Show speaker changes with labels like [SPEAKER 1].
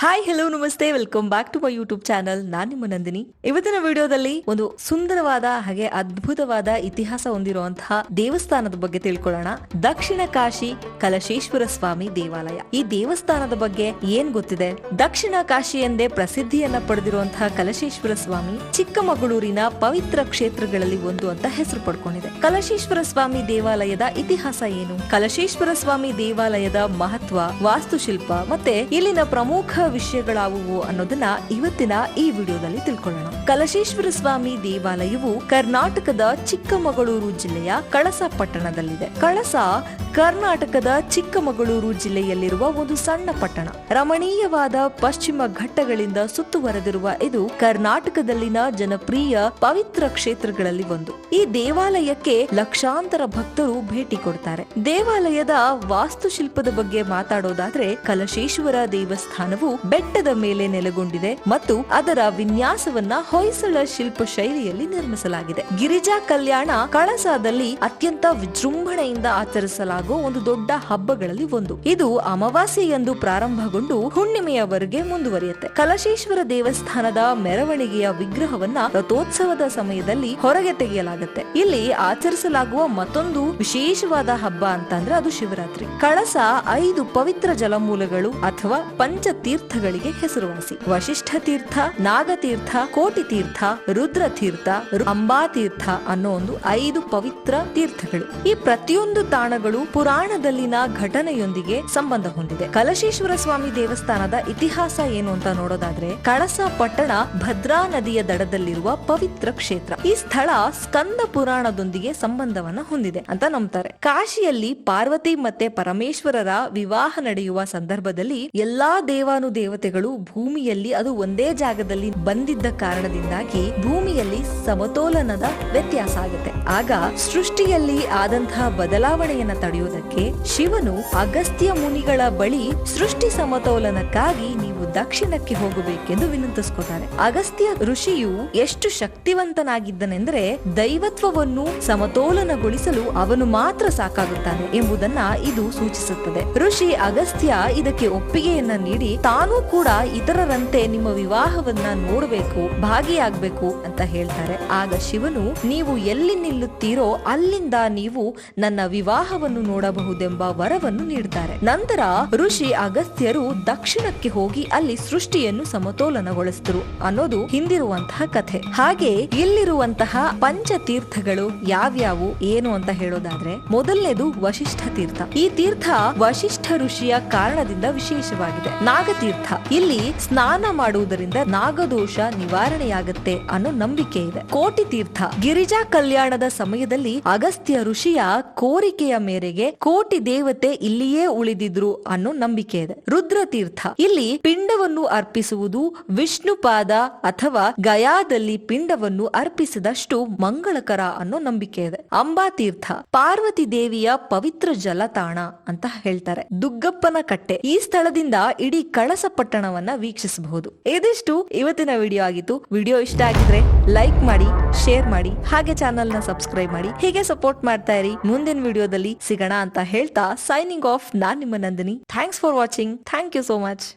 [SPEAKER 1] Hi hello ನಮಸ್ತೆ. Welcome back to my YouTube channel ನಾನು ನಿಮ್ಮ ನಂದಿನಿ. ಇವತ್ತಿನ ವಿಡಿಯೋದಲ್ಲಿ ಒಂದು ಸುಂದರವಾದ, ಹಾಗೆ ಅದ್ಭುತವಾದ ಇತಿಹಾಸ ಹೊಂದಿರುವಂತಹ ದೇವಸ್ಥಾನದ ಬಗ್ಗೆ ತಿಳ್ಕೊಳ್ಳೋಣ. ದಕ್ಷಿಣ ಕಾಶಿ ಕಲಶೇಶ್ವರ ಸ್ವಾಮಿ ದೇವಾಲಯ. ಈ ದೇವಸ್ಥಾನದ ಬಗ್ಗೆ ಏನ್ ಗೊತ್ತಿದೆ? ದಕ್ಷಿಣ ಕಾಶಿ ಎಂದೇ ಪ್ರಸಿದ್ಧಿಯನ್ನ ಪಡೆದಿರುವಂತಹ ಕಲಶೇಶ್ವರ ಸ್ವಾಮಿ ಚಿಕ್ಕಮಗಳೂರಿನ ಪವಿತ್ರ ಕ್ಷೇತ್ರಗಳಲ್ಲಿ ಒಂದು ಅಂತ ಹೆಸರು ಪಡ್ಕೊಂಡಿದೆ. ಕಲಶೇಶ್ವರ ಸ್ವಾಮಿ ದೇವಾಲಯದ ಇತಿಹಾಸ ಏನು? ಕಲಶೇಶ್ವರ ಸ್ವಾಮಿ ದೇವಾಲಯದ ಮಹತ್ವ, ವಾಸ್ತುಶಿಲ್ಪ, ಮತ್ತೆ ಇಲ್ಲಿನ ಪ್ರಮುಖ ವಿಷಯಗಳಾವುವು ಅನ್ನೋದನ್ನ ಇವತ್ತಿನ ಈ ವಿಡಿಯೋದಲ್ಲಿ ತಿಳ್ಕೊಳ್ಳೋಣ. ಕಲಶೇಶ್ವರ ಸ್ವಾಮಿ ದೇವಾಲಯವು ಕರ್ನಾಟಕದ ಚಿಕ್ಕಮಗಳೂರು ಜಿಲ್ಲೆಯ ಕಳಸ ಪಟ್ಟಣದಲ್ಲಿದೆ. ಕಳಸ ಕರ್ನಾಟಕದ ಚಿಕ್ಕಮಗಳೂರು ಜಿಲ್ಲೆಯಲ್ಲಿರುವ ಒಂದು ಸಣ್ಣ ಪಟ್ಟಣ. ರಮಣೀಯವಾದ ಪಶ್ಚಿಮ ಘಟ್ಟಗಳಿಂದ ಸುತ್ತುವರೆದಿರುವ ಇದು ಕರ್ನಾಟಕದಲ್ಲಿನ ಜನಪ್ರಿಯ ಪವಿತ್ರ ಕ್ಷೇತ್ರಗಳಲ್ಲಿ ಒಂದು. ಈ ದೇವಾಲಯಕ್ಕೆ ಲಕ್ಷಾಂತರ ಭಕ್ತರು ಭೇಟಿ ಕೊಡ್ತಾರೆ. ದೇವಾಲಯದ ವಾಸ್ತುಶಿಲ್ಪದ ಬಗ್ಗೆ ಮಾತಾಡೋದಾದ್ರೆ ಕಲಶೇಶ್ವರ ದೇವಸ್ಥಾನವು ಬೆಟ್ಟದ ಮೇಲೆ ನೆಲೆಗೊಂಡಿದೆ ಮತ್ತು ಅದರ ವಿನ್ಯಾಸವನ್ನ ಹೊಯ್ಸಳ ಶಿಲ್ಪ ಶೈಲಿಯಲ್ಲಿ ನಿರ್ಮಿಸಲಾಗಿದೆ. ಗಿರಿಜಾ ಕಲ್ಯಾಣ ಕಳಸಾದಲ್ಲಿ ಅತ್ಯಂತ ವಿಜೃಂಭಣೆಯಿಂದ ಆಚರಿಸಲಾಗುವ ಒಂದು ದೊಡ್ಡ ಹಬ್ಬಗಳಲ್ಲಿ ಒಂದು. ಇದು ಅಮಾವಾಸ್ಯೆಯಂದು ಪ್ರಾರಂಭಗೊಂಡು ಹುಣ್ಣಿಮೆಯವರೆಗೆ ಮುಂದುವರಿಯುತ್ತೆ. ಕಲಶೇಶ್ವರ ದೇವಸ್ಥಾನದ ಮೆರವಣಿಗೆಯ ವಿಗ್ರಹವನ್ನ ರಥೋತ್ಸವದ ಸಮಯದಲ್ಲಿ ಹೊರಗೆ ತೆಗೆಯಲಾಗುತ್ತೆ. ಇಲ್ಲಿ ಆಚರಿಸಲಾಗುವ ಮತ್ತೊಂದು ವಿಶೇಷವಾದ ಹಬ್ಬ ಅಂತಂದ್ರೆ ಅದು ಶಿವರಾತ್ರಿ. ಕಳಸ ಐದು ಪವಿತ್ರ ಜಲಮೂಲಗಳು ಅಥವಾ ಪಂಚತೀರ್ಥಗಳಿಗೆ ಹೆಸರುವಾಸಿ. ವಶಿಷ್ಠ ತೀರ್ಥ, ನಾಗತೀರ್ಥ, ಕೋಟಿ ತೀರ್ಥ, ರುದ್ರ ತೀರ್ಥ ಅಂಬಾ ತೀರ್ಥ ಅನ್ನೋ ಒಂದು ಐದು ಪವಿತ್ರ ತೀರ್ಥಗಳು. ಈ ಪ್ರತಿಯೊಂದು ತಾಣಗಳು ಪುರಾಣದಲ್ಲಿನ ಘಟನೆಯೊಂದಿಗೆ ಸಂಬಂಧ ಹೊಂದಿದೆ. ಕಲಶೇಶ್ವರ ಸ್ವಾಮಿ ದೇವಸ್ಥಾನದ ಇತಿಹಾಸ ಏನು ಅಂತ ನೋಡೋದಾದ್ರೆ, ಕಳಸ ಪಟ್ಟಣ ಭದ್ರಾ ನದಿಯ ದಡದಲ್ಲಿರುವ ಪವಿತ್ರ ಕ್ಷೇತ್ರ. ಈ ಸ್ಥಳ ಸ್ಕಂದ ಪುರಾಣದೊಂದಿಗೆ ಸಂಬಂಧವನ್ನ ಹೊಂದಿದೆ ಅಂತ ನಂಬ್ತಾರೆ. ಕಾಶಿಯಲ್ಲಿ ಪಾರ್ವತಿ ಮತ್ತೆ ಪರಮೇಶ್ವರರ ವಿವಾಹ ನಡೆಯುವ ಸಂದರ್ಭದಲ್ಲಿ ಎಲ್ಲಾ ದೇವಾನು ದೇವತೆಗಳು ಭೂಮಿಯಲ್ಲಿ ಅದು ಒಂದೇ ಜಾಗದಲ್ಲಿ ಬಂದಿದ್ದ ಕಾರಣದಿಂದಾಗಿ ಭೂಮಿಯಲ್ಲಿ ಸಮತೋಲನದ ವ್ಯತ್ಯಾಸ ಆಗುತ್ತೆ. ಆಗ ಸೃಷ್ಟಿಯಲ್ಲಿ ಆದಂತಹ ಬದಲಾವಣೆಯನ್ನ ತಡೆಯುವುದಕ್ಕೆ ಶಿವನು ಅಗಸ್ತ್ಯ ಮುನಿಗಳ ಬಳಿ ಸೃಷ್ಟಿ ಸಮತೋಲನಕ್ಕಾಗಿ ನೀವು ದಕ್ಷಿಣಕ್ಕೆ ಹೋಗಬೇಕೆಂದು ವಿನಂತಿಸ್ಕೊತಾರೆ ಅಗಸ್ತ್ಯ ಋಷಿಯು ಎಷ್ಟು ಶಕ್ತಿವಂತನಾಗಿದ್ದನೆಂದರೆ ದೈವತ್ವವನ್ನು ಸಮತೋಲನಗೊಳಿಸಲು ಅವನು ಮಾತ್ರ ಸಾಕಾಗುತ್ತಾನೆ ಎಂಬುದನ್ನ ಇದು ಸೂಚಿಸುತ್ತದೆ. ಋಷಿ ಅಗಸ್ತ್ಯ ಇದಕ್ಕೆ ಒಪ್ಪಿಗೆಯನ್ನ ನೀಡಿ, ತಾನೂ ಕೂಡ ಇತರರಂತೆ ನಿಮ್ಮ ವಿವಾಹವನ್ನ ನೋಡಬೇಕು, ಭಾಗಿಯಾಗಬೇಕು ಅಂತ ಹೇಳ್ತಾರೆ. ಆಗ ಶಿವನು, ನೀವು ಎಲ್ಲಿ ನಿಲ್ಲುತ್ತೀರೋ ಅಲ್ಲಿಂದ ನೀವು ನನ್ನ ವಿವಾಹವನ್ನು ನೋಡಬಹುದೆಂಬ ವರವನ್ನು ನೀಡುತ್ತಾರೆ. ನಂತರ ಋಷಿ ಅಗಸ್ತ್ಯರು ದಕ್ಷಿಣಕ್ಕೆ ಹೋಗಿ ಅಲ್ಲಿ ಸೃಷ್ಟಿಯನ್ನು ಸಮತೋಲನಗೊಳಿಸಿದರು ಅನ್ನೋದು ಹಿಂದಿರುವಂತಹ ಕಥೆ. ಹಾಗೆ ಇಲ್ಲಿರುವಂತಹ ಪಂಚತೀರ್ಥಗಳು ಯಾವ್ಯಾವು, ಏನು ಅಂತ ಹೇಳೋದಾದ್ರೆ, ಮೊದಲನೇದು ವಶಿಷ್ಠ ತೀರ್ಥ. ಈ ತೀರ್ಥ ವಶಿಷ್ಠ ಋಷಿಯ ಕಾರಣದಿಂದ ವಿಶೇಷವಾಗಿದೆ. ನಾಗತೀರ್ಥ. ಇಲ್ಲಿ ಸ್ನಾನ ಮಾಡುವುದರಿಂದ ನಾಗದೋಷ ನಿವಾರಣೆಯಾಗುತ್ತೆ ಅನ್ನೋ ನಂಬಿಕೆ ಇದೆ. ಕೋಟಿ ತೀರ್ಥ. ಗಿರಿಜಾ ಕಲ್ಯಾಣದ ಸಮಯದಲ್ಲಿ ಅಗಸ್ತ್ಯ ಋಷಿಯ ಕೋರಿಕೆಯ ಮೇರೆಗೆ ಕೋಟಿ ದೇವತೆ ಇಲ್ಲಿಯೇ ಉಳಿದಿದ್ರು ಅನ್ನೋ ನಂಬಿಕೆ ಇದೆ. ರುದ್ರ ತೀರ್ಥ ಇಲ್ಲಿ ಪಿಂಡವನ್ನು ಅರ್ಪಿಸುವುದು ವಿಷ್ಣುಪಾದ ಅಥವಾ ಗಯಾದಲ್ಲಿ ಪಿಂಡವನ್ನು ಅರ್ಪಿಸಿದಷ್ಟು ಮಂಗಳಕರ ಅನ್ನೋ ನಂಬಿಕೆ ಇದೆ. ಅಂಬಾ ತೀರ್ಥ ಪಾರ್ವತಿ ದೇವಿಯ ಪವಿತ್ರ ಜಲತಾಣ ಅಂತ ಹೇಳ್ತಾರೆ. ದುಗ್ಗಪ್ಪನ ಕಟ್ಟೆ. ಈ ಸ್ಥಳದಿಂದ ಇಡೀ ಕಳಸ ಪಟ್ಟಣವನ್ನ ವೀಕ್ಷಿಸಬಹುದು. ಇದಿಷ್ಟು ಇವತ್ತಿನ ವಿಡಿಯೋ ಆಗಿತ್ತು. ವಿಡಿಯೋ ಇಷ್ಟ ಆಗಿದ್ರೆ ಲೈಕ್ ಮಾಡಿ, ಶೇರ್ ಮಾಡಿ, ಹಾಗೆ ಚಾನೆಲ್ನ ಸಬ್ಸ್ಕ್ರೈಬ್ ಮಾಡಿ. ಹೀಗೆ ಸಪೋರ್ಟ್ ಮಾಡ್ತಾ ಇರಿ. ಮುಂದಿನ ವಿಡಿಯೋದಲ್ಲಿ ಅಂತ ಹೇಳ್ತಾ ಸೈನಿಂಗ್ ಆಫ್ ನಾನ್ ನಿಮ್ಮ Nandini. Thanks for watching thank you so much